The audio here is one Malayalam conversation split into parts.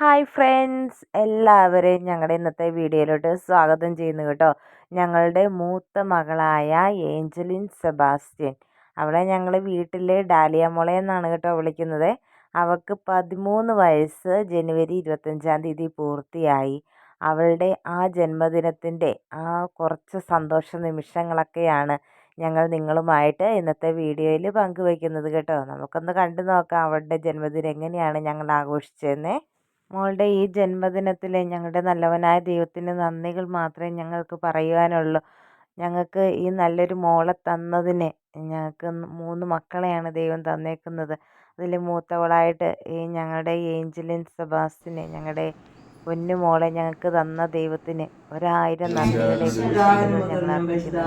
ഹായ് ഫ്രണ്ട്സ് എല്ലാവരെയും ഞങ്ങളുടെ ഇന്നത്തെ വീഡിയോയിലോട്ട് സ്വാഗതം ചെയ്യുന്നു കേട്ടോ. ഞങ്ങളുടെ മൂത്ത മകളായ ഏഞ്ചലിൻ സെബാസ്റ്റ്യൻ. അവളെ ഞങ്ങൾ വീട്ടിലെ ഡാലിയ മോളെ എന്നാണ് കേട്ടോ വിളിക്കുന്നത്. അവൾക്ക് പതിമൂന്ന് വയസ്സ് ജനുവരി ഇരുപത്തഞ്ചാം തീയതി പൂർത്തിയായി. അവളുടെ ആ ജന്മദിനത്തിന്റെ ആ കുറച്ച് സന്തോഷ നിമിഷങ്ങളൊക്കെയാണ് ഞങ്ങൾ നിങ്ങളുമായിട്ട് ഇന്നത്തെ വീഡിയോയിൽ പങ്കുവയ്ക്കുന്നത് കേട്ടോ. നമുക്കൊന്ന് കണ്ടു നോക്കാം അവളുടെ ജന്മദിനം എങ്ങനെയാണ് ഞങ്ങൾ ആഘോഷിച്ചതെന്നേ. മോളുടെ ഈ ജന്മദിനത്തിൽ ഞങ്ങളുടെ നല്ലവനായ ദൈവത്തിന് നന്ദികൾ മാത്രമേ ഞങ്ങൾക്ക് പറയുവാനുള്ളൂ ഞങ്ങൾക്ക് ഈ നല്ലൊരു മോളെ തന്നതിന് ഞങ്ങൾക്ക് മൂന്ന് മക്കളെയാണ് ദൈവം തന്നേക്കുന്നത് അതിൽ മൂത്തവളായിട്ട് ഈ ഞങ്ങളുടെ ഏഞ്ചലിൻ സെബാസ്റ്റിനെ ഞങ്ങളുടെ പൊന്നു മോളെ ഞങ്ങൾക്ക് തന്ന ദൈവത്തിന് ഒരായിരം നന്ദികളെ ഞങ്ങൾ അർപ്പിക്കുന്നു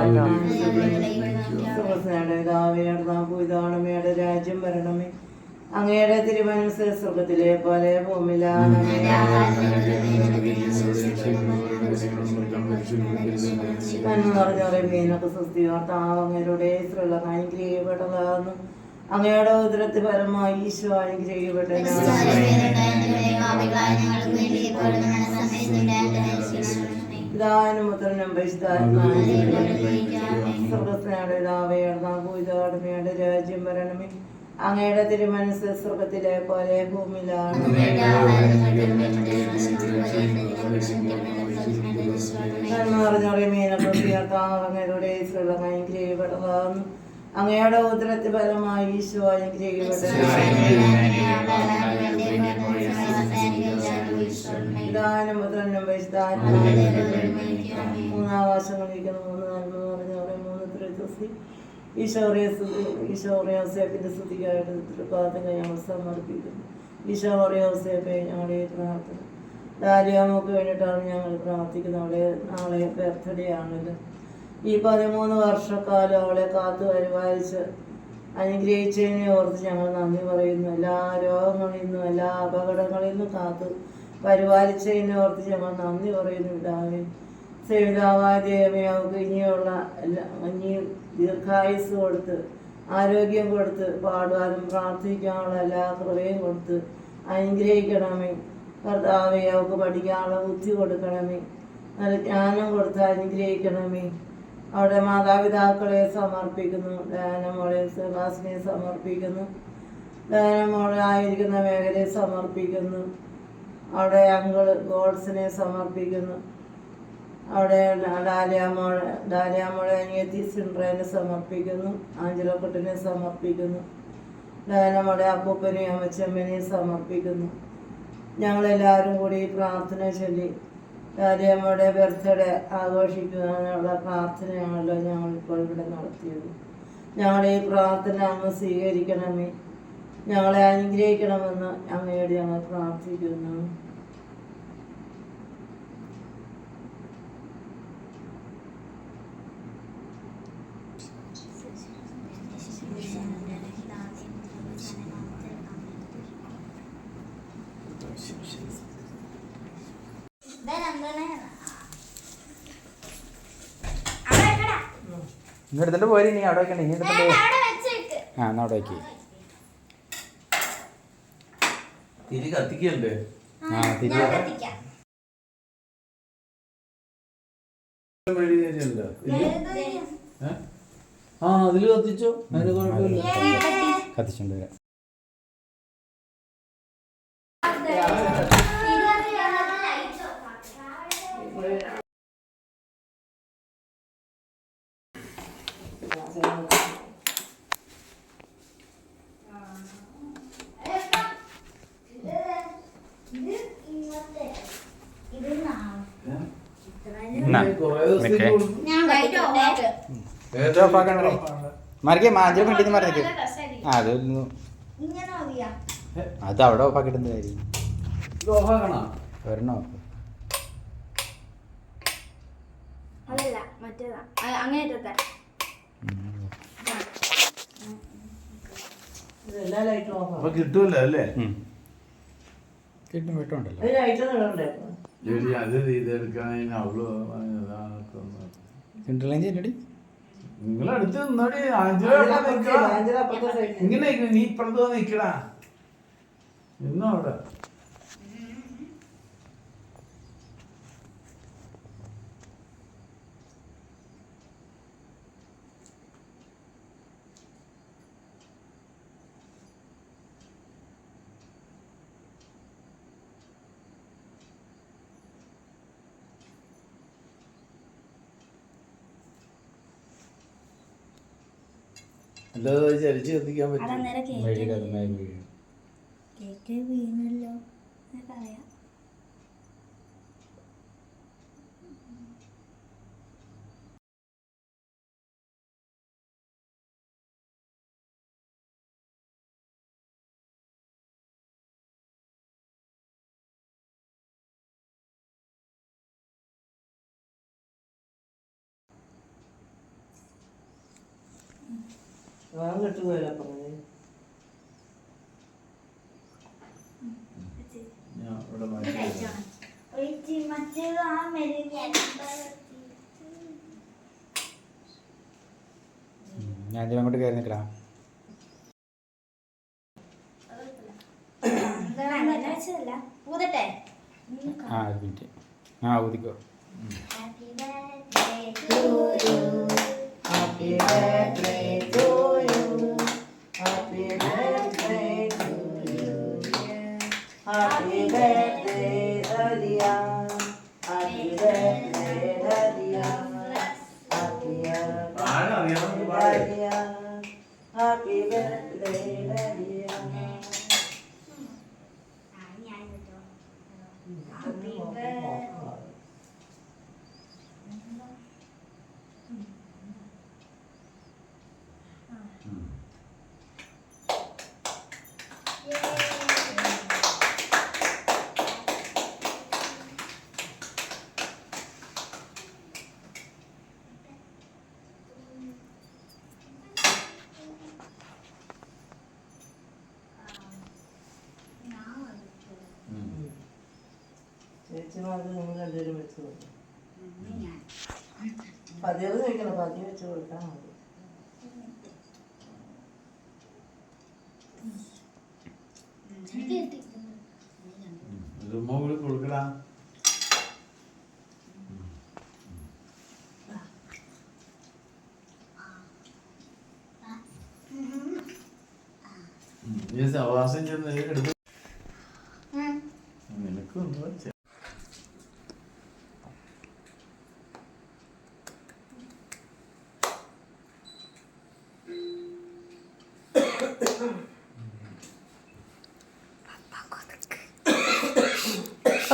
കേട്ടോ രാജ്യം വരണമേ അങ്ങയുടെ തിരുമനസ് സ്വർഗത്തിലെ പോലെ മീനൊക്കെ സുസ്ഥിയോർത്താവ് അങ്ങയുടെ സ്ത്രീകളെ അനുഗ്രഹിക്കപ്പെട്ടതാകുന്നു അങ്ങയുടെ ഉദരത്തിൽ പരമായി ഈശോ അനുഗ്രഹിക്കപ്പെട്ട രാജ്യം വരണമേ. അങ്ങയുടെ തിരുമനസ് സ്വർഗത്തിലെ പോലെ ഭൂമിയിലാണ് അങ്ങയുടെ ഉദരത്തിൽ ഫലമായി ഈശോ അനുഗ്രഹിക്കപ്പെട്ടു ഇതാനും മുദ്രനും മൂന്നാം നന്മ പറഞ്ഞവരെ മൂന്ന് ത്രിജസ്തി ഈശോറിയ ഈശോറിയോസേഫിന്റെ സ്തുതിക്കായിട്ട് തൃപ്പാദങ്ങൾ ഞങ്ങൾ സമർപ്പിക്കുന്നു. ഈശോറിയോസേപ്പെ ഞങ്ങളുടെ പ്രാർത്ഥന ദാരിയാമൊക്കെ വേണ്ടിയിട്ടാണ് ഞങ്ങൾ പ്രാർത്ഥിക്കുന്നത്. അവളെ നാളെ ബർത്ത്ഡേ ആണല്ലോ ഈ പതിമൂന്ന് വർഷക്കാലം അവളെ കാത്തു പരിപാലിച്ച് അനുഗ്രഹിച്ചതിനെ ഓർത്ത് ഞങ്ങൾ നന്ദി പറയുന്നു. എല്ലാ രോഗങ്ങളിൽ നിന്നും എല്ലാ അപകടങ്ങളിൽ നിന്നും കാത്തു പരിപാലിച്ചതിനെ ഓർത്ത് ഞങ്ങൾ നന്ദി പറയുന്നു. പിതാവേ സേവിതാവായ ദൈവമേ അവർക്ക് ഇനിയുള്ള എല്ലാ ഇനിയും ദീർഘായുസ് കൊടുത്ത് ആരോഗ്യം കൊടുത്ത് പാടുവാനും പ്രാർത്ഥിക്കാനുള്ള എല്ലാ കൃപയും കൊടുത്ത് അനുഗ്രഹിക്കണമേ. കർത്താവെ അവർക്ക് പഠിക്കാനുള്ള ബുദ്ധി കൊടുക്കണമേ. നല്ല ജ്ഞാനം കൊടുത്ത് അനുഗ്രഹിക്കണമേ. അവിടെ മാതാപിതാക്കളെ സമർപ്പിക്കുന്നു. ദയാനമോളെ സെബാസിനെ സമർപ്പിക്കുന്നു. ദയാനമോളെ ആയിരിക്കുന്ന മേഖലയെ സമർപ്പിക്കുന്നു. അവിടെ അങ്കിൾ ഗോഡ്സിനെ സമർപ്പിക്കുന്നു. അവിടെ ഡാലിയാമോളെ ഡാലിയാമോളെ അനിയത്തി സിൻഡ്രേനെ സമർപ്പിക്കുന്നു ആഞ്ചലോക്കുട്ടിനെ സമർപ്പിക്കുന്നു ഡാലിയാമോടെ അപ്പൂപ്പനെയും അമ്മച്ചമ്മനെയും സമർപ്പിക്കുന്നു. ഞങ്ങളെല്ലാവരും കൂടി പ്രാർത്ഥന ചൊല്ലി ഡാലിയാമ്മയുടെ ബർത്ത്ഡേ ആഘോഷിക്കുവാനുള്ള പ്രാർത്ഥനയാണല്ലോ ഞങ്ങളിപ്പോൾ ഇവിടെ നടത്തിയത്. ഞങ്ങളുടെ ഈ പ്രാർത്ഥന അങ്ങ് സ്വീകരിക്കണമേ. ഞങ്ങളെ അനുഗ്രഹിക്കണമെന്ന് അങ്ങയോട് ഞങ്ങൾ പ്രാർത്ഥിക്കുന്നു. ഇങ്ങ് എടുത്തിട്ട് പോരി നീ അവിടെ വെക്കണ്ട ഇനി എടുത്തിട്ട് ആ എന്നാ അവിടെ വെക്കി. തിരി കത്തിക്കല്ലേ? ആ തിരി ആ അതിൽ കത്തിച്ചോ? അതിന് കുഴപ്പമില്ല. കത്തിച്ചോണ്ട് വരാം എന്നാ, നിക്കേ. ഇത് ഓഫാക്കണ്ടേ മറിക്കേ കണ്ടിന്ന് അത് അവിടെ കാര്യം? ഒരെണ്ണം ഓഫ് അപ്പൊ അല്ലേ? കിട്ടും. കിട്ടുണ്ടല്ലോ ജോലി അത് അവൾ നിന്നോടി ആഞ്ചല ഇങ്ങനെ നീ ഇപ്പുറത്ത് വന്ന് നിക്കടാ. നിന്നോ അവിടെ. അല്ലാതെ കത്തിക്കാൻ പറ്റും. കേക്ക് വീണല്ലോ. പറയാം. ഞാൻ കിട്ടുന്നില്ല പറഞ്ഞു. ഞാൻ ഇതിൽ അങ്ങോട്ട് കയറി നിൽക്കാം ആ ഒരു മിനിറ്റ്. ആ ഊതിക്കോ. Happy birthday to you happy birthday you. Happy ചേച്ചിമാർക്ക് നിങ്ങൾ രണ്ടുപേരും വെച്ച് കൊടുക്കും പതിവ് കഴിക്കണം പതിവ് വെച്ച് കൊടുക്കാൻ മതി കൊടുക്കടാ അവകാശം ചെന്ന് എടുത്ത് നിനക്കൊന്നും വെച്ച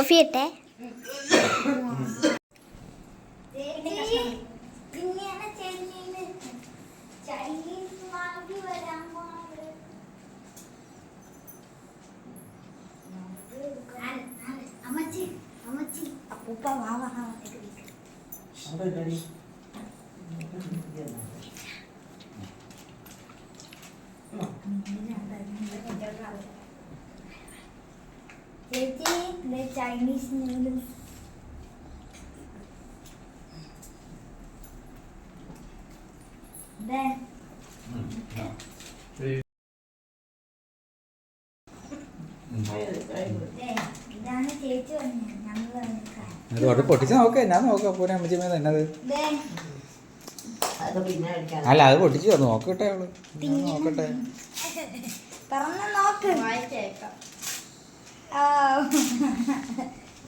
കോഫി ഇട്ടെ അമ്മച്ചി അമ്മച്ചി അപ്പൂപ്പ വാ വാ വാ അവിടെ ഇല്ലടി. ചേച്ചി ഇത് ചൈനീസ് നൂഡിൽസ് അത് പൊട്ടിച്ച് നോക്കാം. ഞാൻ നോക്കാം? പൂനെ അമ്മച്ചിമ്മ തന്നെ ദേ അത്? പിന്നെ അടിക്കാൻ അല്ല അത് പൊട്ടിച്ച് നോക്കട്ടെ അവൾ. നോക്കട്ടെ. നോക്ക്.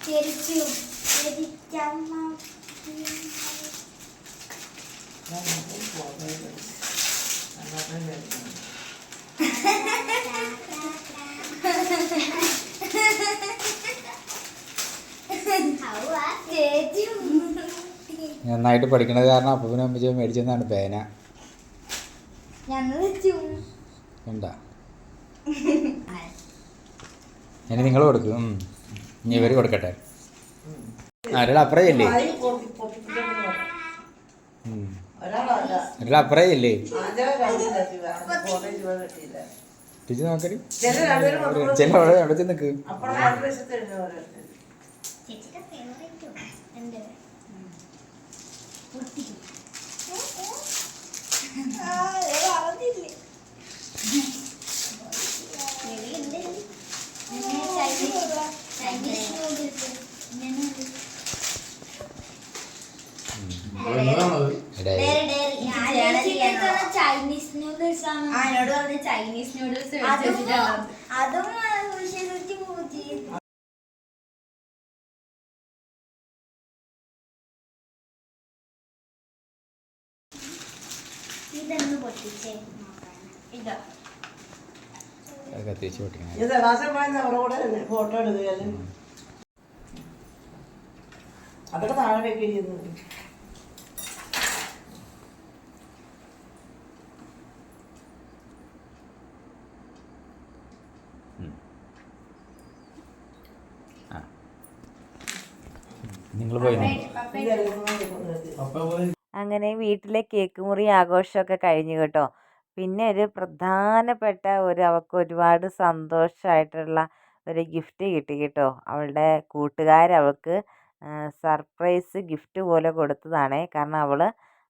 ചിരിച്ചു ചിരിച്ചമ്മ ചേച്ചി. നന്നായിട്ട് പഠിക്കണത് കാരണം അപ്പൂനെ അമ്മച്ചും മേടിച്ചെന്നാണ് പേന. എന്താ? ഇനി നിങ്ങൾ കൊടുക്കും. ഇനി ഇവർ കൊടുക്കട്ടെ. ഒരാൾ അപ്പുറം ഇല്ലേ ഒരാൾ അപ്പുറം ഇല്ലേ രണ്ടുപേരും മാത്രം ചില അവിടെ അവിടെ ചെന്ന് നിൽക്ക് അപ്പോൾ നാല് വശത്ത് എഴുതുന്നവരുണ്ട് ചേച്ചിയുടെ ഫേവറേറ്റോ എന്റെ പൊട്ടിക്കും ചൈനീസ് നൂഡിൽസ് എന്നതാണത് ഇടയിൽ ചൈനീസ് നൂഡിൽസ് ആണ് എന്നോട് പറഞ്ഞ ചൈനീസ് നൂഡിൽസ് അതും അതും വിഷയത്തി പൂച്ചി ഇതൊന്ന് പൊട്ടിച്ചേ. ഇതാ. കത്തിച്ച് പൊട്ടിക്കണം. അവരുടെ കൂടെ ഫോട്ടോ എടുക്കുകയല്ലേ അതൊക്കെ താഴെ നിങ്ങൾ പോയി അപ്പൊ പോയി അങ്ങനെ വീട്ടിലെ കേക്ക് മുറി ആഘോഷമൊക്കെ കഴിഞ്ഞു കേട്ടോ. പിന്നെ ഒരു പ്രധാനപ്പെട്ട ഒരു അവൾക്ക് ഒരുപാട് സന്തോഷമായിട്ടുള്ള ഒരു ഗിഫ്റ്റ് കിട്ടി കേട്ടോ. അവളുടെ കൂട്ടുകാർ അവൾക്ക് സർപ്രൈസ് ഗിഫ്റ്റ് പോലെ കൊടുത്തതാണ്. കാരണം അവൾ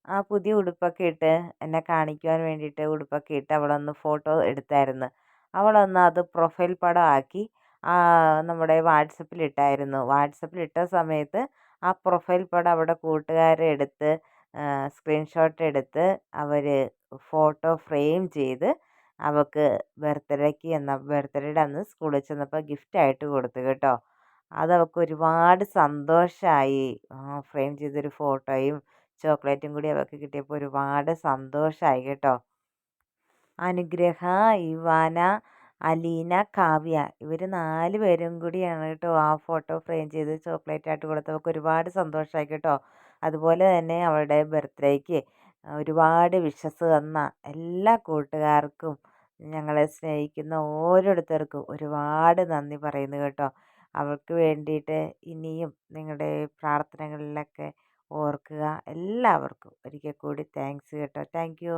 ആ പുതിയ ഉടുപ്പൊക്കെ ഇട്ട് എന്നെ കാണിക്കുവാൻ വേണ്ടിയിട്ട് ഉടുപ്പൊക്കെ ഇട്ട് അവളൊന്ന് ഫോട്ടോ എടുത്തായിരുന്നു. അവളൊന്ന് അത് പ്രൊഫൈൽ പടം ആക്കി നമ്മുടെ വാട്സപ്പിൽ ഇട്ടായിരുന്നു. വാട്സപ്പിൽ ഇട്ട സമയത്ത് ആ പ്രൊഫൈൽ പടം അവിടെ കൂട്ടുകാരെ എടുത്ത് സ്ക്രീൻഷോട്ട് എടുത്ത് അവർ ഫോട്ടോ ഫ്രെയിം ചെയ്ത് അവൾക്ക് ബർത്ത്ഡേക്ക് എന്ന ബർത്ത്ഡേയുടെ അന്ന് സ്കൂളിൽ ചെന്നപ്പോൾ ഗിഫ്റ്റായിട്ട് കൊടുത്തു കേട്ടോ. അത് അവൾക്ക് ഒരുപാട് സന്തോഷമായി ഫ്രെയിം ചെയ്തൊരു ഫോട്ടോയും ചോക്ലേറ്റും കൂടി അവൾക്ക് കിട്ടിയപ്പോൾ ഒരുപാട് സന്തോഷമായി കേട്ടോ. അനുഗ്രഹ ഇവാന അലീന കാവ്യ ഇവർ നാല് പേരും കൂടിയാണ് കേട്ടോ ആ ഫോട്ടോ ഫ്രെയിം ചെയ്ത് ചോക്ലേറ്റ് ആയിട്ട് ഒരുപാട് സന്തോഷമായി കേട്ടോ. അതുപോലെ തന്നെ അവളുടെ ബർത്ത്ഡേയ്ക്ക് ഒരുപാട് വിഷസ് തന്ന എല്ലാ കൂട്ടുകാർക്കും ഞങ്ങളെ സ്നേഹിക്കുന്ന ഓരോരുത്തർക്കും ഒരുപാട് നന്ദി പറയുന്നു കേട്ടോ. അവൾക്ക് വേണ്ടിയിട്ട് ഇനിയും നിങ്ങളുടെ പ്രാർത്ഥനകളിലൊക്കെ ഓർക്കുക. എല്ലാവർക്കും ഒരിക്കൽ കൂടി താങ്ക്സ് കേട്ടോ. Thank you